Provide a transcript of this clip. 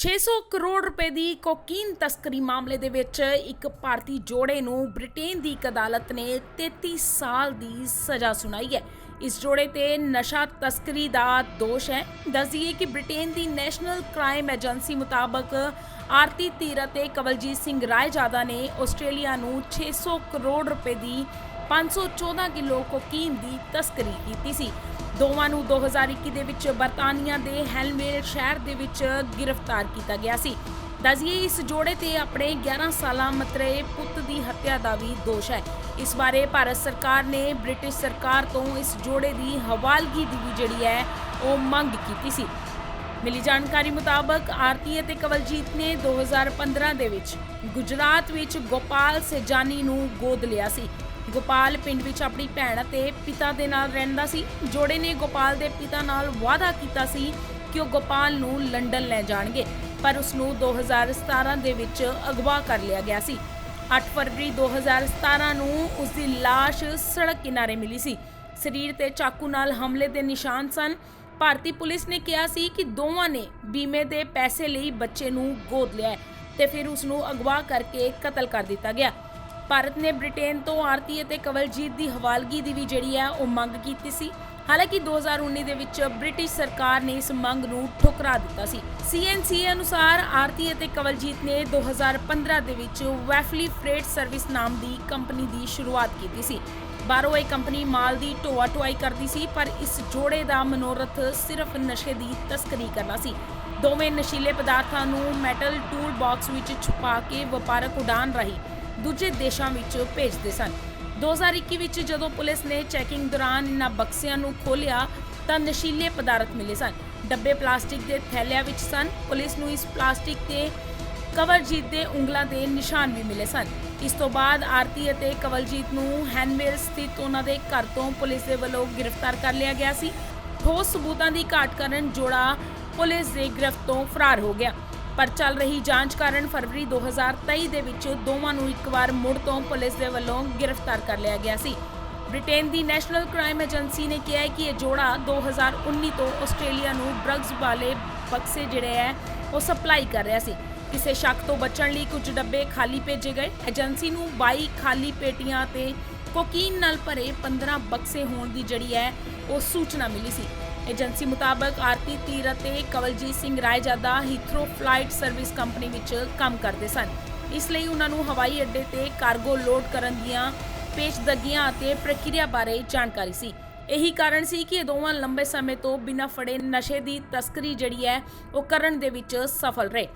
600 ਕਰੋੜ ਰੁਪਏ ਦੀ ਕੋਕੀਨ ਤਸਕਰੀ ਮਾਮਲੇ ਦੇ ਵਿੱਚ ਇੱਕ ਭਾਰਤੀ ਜੋੜੇ ਨੂੰ ਬ੍ਰਿਟੇਨ ਦੀ ਇੱਕ ਅਦਾਲਤ ਨੇ 33 ਸਾਲ ਦੀ ਸਜ਼ਾ ਸੁਣਾਈ ਹੈ। ਇਸ ਜੋੜੇ ਤੇ ਨਸ਼ਾ ਤਸਕਰੀ ਦਾ ਦੋਸ਼ ਹੈ। ਦੱਸਦੀਏ ਕਿ ਬ੍ਰਿਟੇਨ ਦੀ ਨੈਸ਼ਨਲ ਕ੍ਰਾਈਮ ਏਜੰਸੀ ਮੁਤਾਬਕ ਆਰਤੀ ਧੀਰ ਅਤੇ ਕਵਲਜੀਤ ਸਿੰਘ ਰਾਏਜਾਦਾ ਨੇ ਆਸਟ੍ਰੇਲੀਆ ਨੂੰ 600 ਕਰੋੜ ਰੁਪਏ ਦੀ 514 ਕਿਲੋ ਕੋਕੀਨ ਦੀ ਤਸਕਰੀ ਕੀਤੀ ਸੀ। ਦੋਵਾਂ ਨੂੰ 2021 ਦੇ ਵਿੱਚ ਬਰਤਾਨੀਆ ਦੇ ਹੈਲਮੇਲ ਸ਼ਹਿਰ ਦੇ ਵਿੱਚ ਗ੍ਰਿਫਤਾਰ ਕੀਤਾ ਗਿਆ ਸੀ। ਦੱਸੀਏ, ਇਸ ਜੋੜੇ ਤੇ ਆਪਣੇ 11 ਸਾਲਾਂ ਮਤਰੇ ਪੁੱਤ ਦੀ ਹੱਤਿਆ ਦਾ ਵੀ ਦੋਸ਼ ਹੈ। ਇਸ ਬਾਰੇ ਭਾਰਤ ਸਰਕਾਰ ਨੇ ਬ੍ਰਿਟਿਸ਼ ਸਰਕਾਰ ਤੋਂ ਇਸ ਜੋੜੇ ਦੀ ਹਵਾਲਗੀ ਦੀ ਵੀ ਜਿਹੜੀ ਹੈ, ਉਹ ਮੰਗ ਕੀਤੀ ਸੀ। ਮਿਲੀ ਜਾਣਕਾਰੀ ਮੁਤਾਬਕ ਆਰਤੀ ਅਤੇ ਕਵਲਜੀਤ ਨੇ 2015 ਦੇ ਵਿੱਚ ਗੁਜਰਾਤ ਵਿੱਚ ਗੋਪਾਲ ਸੇਜਾਨੀ ਨੂੰ ਗੋਦ ਲਿਆ ਸੀ। ਗੋਪਾਲ ਪਿੰਡ ਵਿੱਚ ਆਪਣੀ ਭੈਣ ਅਤੇ ਪਿਤਾ ਦੇ ਨਾਲ ਰਹਿੰਦਾ ਸੀ। ਜੋੜੇ ਨੇ ਗੋਪਾਲ ਦੇ ਪਿਤਾ ਨਾਲ ਵਾਅਦਾ ਕੀਤਾ ਸੀ ਕਿ ਉਹ ਗੋਪਾਲ ਨੂੰ ਲੰਡਨ ਲੈ ਜਾਣਗੇ, ਪਰ ਉਸ ਨੂੰ 2017 ਦੇ ਵਿੱਚ ਅਗਵਾ ਕਰ ਲਿਆ ਗਿਆ ਸੀ। 8 ਫਰਵਰੀ 2017 ਨੂੰ ਉਸ ਦੀ ਲਾਸ਼ ਸੜਕ ਕਿਨਾਰੇ ਮਿਲੀ ਸੀ। ਸਰੀਰ ਤੇ ਚਾਕੂ ਨਾਲ ਹਮਲੇ ਦੇ ਨਿਸ਼ਾਨ ਸਨ। ਭਾਰਤੀ ਪੁਲਿਸ ਨੇ ਕਿਹਾ ਸੀ ਕਿ ਦੋਵਾਂ ਨੇ ਬੀਮੇ ਦੇ ਪੈਸੇ ਲਈ ਬੱਚੇ ਨੂੰ ਗੋਦ ਲਿਆ ਹੈ ਤੇ ਫਿਰ ਉਸ ਨੂੰ ਅਗਵਾ ਕਰਕੇ ਕਤਲ ਕਰ ਦਿੱਤਾ ਗਿਆ। ਭਾਰਤ ਨੇ ਬ੍ਰਿਟੇਨ ਤੋਂ ਆਰਤੀ ਅਤੇ ਕਵਲਜੀਤ ਦੀ ਹਵਾਲਗੀ ਦੀ ਵੀ ਜਿਹੜੀ ਹੈ ਉਹ ਮੰਗ ਕੀਤੀ ਸੀ। ਹਾਲਾਂਕਿ 2019 ਦੇ ਵਿੱਚ ਬ੍ਰਿਟਿਸ਼ ਸਰਕਾਰ ਨੇ ਇਸ ਮੰਗ ਨੂੰ ਠੁਕਰਾ ਦਿੱਤਾ ਸੀ। ਸੀਐਨਸੀ ਅਨੁਸਾਰ ਆਰਤੀ ਅਤੇ ਕਵਲਜੀਤ ਨੇ 2015 ਦੇ ਵਿੱਚ ਵੈਫਲੀ ਫਰੇਟ ਸਰਵਿਸ ਨਾਮ ਦੀ ਕੰਪਨੀ ਦੀ ਸ਼ੁਰੂਆਤ ਕੀਤੀ ਸੀ। ਬਾਹਰੋਂ ਇਹ ਕੰਪਨੀ ਮਾਲ ਦੀ ਢੋਆ ਢੁਆਈ ਕਰਦੀ ਸੀ, ਪਰ ਇਸ ਜੋੜੇ ਦਾ ਮਨੋਰਥ ਸਿਰਫ ਨਸ਼ੇ ਦੀ ਤਸਕਰੀ ਕਰਨਾ ਸੀ। ਦੋਵੇਂ ਨਸ਼ੀਲੇ ਪਦਾਰਥਾਂ ਨੂੰ ਮੈਟਲ ਟੂਲ ਬਾਕਸ ਵਿੱਚ ਛੁਪਾ ਕੇ ਵਪਾਰਕ ਉਡਾਨ ਰਾਹੀਂ ਦੂਜੇ ਦੇਸ਼ਾਂ ਵਿੱਚ ਭੇਜਦੇ ਸਨ। 2021 ਵਿੱਚ ਜਦੋਂ ਪੁਲਿਸ ਨੇ ਚੈਕਿੰਗ ਦੌਰਾਨ ਇਹਨਾਂ ਬਕਸਿਆਂ ਨੂੰ ਖੋਲ੍ਹਿਆ, ਤਾਂ ਨਸ਼ੀਲੇ ਪਦਾਰਥ ਮਿਲੇ ਸਨ। ਡੱਬੇ ਪਲਾਸਟਿਕ ਦੇ ਥੈਲਿਆਂ ਵਿੱਚ ਸਨ। ਪੁਲਿਸ ਨੂੰ ਇਸ ਪਲਾਸਟਿਕ ਤੇ ਕਵਲਜੀਤ ਦੇ ਉਂਗਲਾਂ ਦੇ ਨਿਸ਼ਾਨ ਵੀ ਮਿਲੇ ਸਨ। ਇਸ ਤੋਂ ਬਾਅਦ ਆਰਤੀ ਅਤੇ ਕਵਲਜੀਤ ਨੂੰ ਹੈਨਵੇਲ ਸਥਿਤ ਉਹਨਾਂ ਦੇ ਘਰ ਤੋਂ ਪੁਲਿਸ ਦੇ ਵੱਲੋਂ ਗ੍ਰਿਫਤਾਰ ਕਰ ਲਿਆ ਗਿਆ ਸੀ। ਠੋਸ ਸਬੂਤਾਂ ਦੀ ਘਾਟ ਕਾਰਨ ਜੋੜਾ ਪੁਲਿਸ ਦੇ ਗ੍ਰਿਫਤ ਤੋਂ ਫਰਾਰ ਹੋ ਗਿਆ। ਪਰ ਚੱਲ ਰਹੀ ਜਾਂਚ ਕਾਰਨ ਫਰਵਰੀ 2023 ਦੇ ਵਿੱਚ ਦੋਵਾਂ ਨੂੰ ਇੱਕ ਵਾਰ ਮੁੜ ਤੋਂ ਪੁਲਿਸ ਦੇ ਵੱਲੋਂ ਗ੍ਰਿਫਤਾਰ ਕਰ ਲਿਆ ਗਿਆ ਸੀ। ਬ੍ਰਿਟੇਨ ਦੀ ਨੈਸ਼ਨਲ ਕ੍ਰਾਈਮ ਏਜੰਸੀ ਨੇ ਕਿਹਾ ਹੈ ਕਿ ਇਹ ਜੋੜਾ 2019 ਤੋਂ ਆਸਟ੍ਰੇਲੀਆ ਨੂੰ ਡਰੱਗਸ ਵਾਲੇ ਬਕਸੇ ਜਿਹੜੇ ਹੈ, ਉਹ ਸਪਲਾਈ ਕਰ ਰਿਹਾ ਸੀ। ਕਿਸੇ ਸ਼ੱਕ ਤੋਂ ਬਚਣ ਲਈ ਕੁਝ ਡੱਬੇ ਖਾਲੀ ਭੇਜੇ ਗਏ। ਏਜੰਸੀ ਨੂੰ 22 ਖਾਲੀ ਪੇਟੀਆਂ ਤੇ ਕੋਕੀਨ ਨਾਲ ਭਰੇ 15 ਬਕਸੇ ਹੋਣ ਦੀ ਜਿਹੜੀ ਹੈ, ਉਹ ਸੂਚਨਾ ਮਿਲੀ ਸੀ। ਏਜੰਸੀ ਮੁਤਾਬਕ ਆਰਤੀ ਤੀਰ ਅਤੇ Kawaljit Singh Raizada Heathrow flight service company ਵਿੱਚ ਕੰਮ ਕਰਦੇ ਸਨ। ਇਸ ਲਈ ਉਹਨਾਂ ਨੂੰ ਹਵਾਈ ਅੱਡੇ ਤੇ ਕਾਰਗੋ ਲੋਡ ਕਰਨ ਦੀਆਂ ਪੇਸ਼ਦਗੀਆਂ ਅਤੇ ਪ੍ਰਕਿਰਿਆ ਬਾਰੇ ਜਾਣਕਾਰੀ ਸੀ। ਇਹੀ ਕਾਰਨ ਸੀ ਕਿ ਇਹ ਦੋਵਾਂ ਲੰਬੇ ਸਮੇਂ ਤੋਂ ਬਿਨਾਂ ਫੜੇ ਨਸ਼ੇ ਦੀ ਤਸਕਰੀ ਜਿਹੜੀ ਹੈ, ਉਹ ਕਰਨ ਦੇ ਵਿੱਚ ਸਫਲ ਰਹੇ।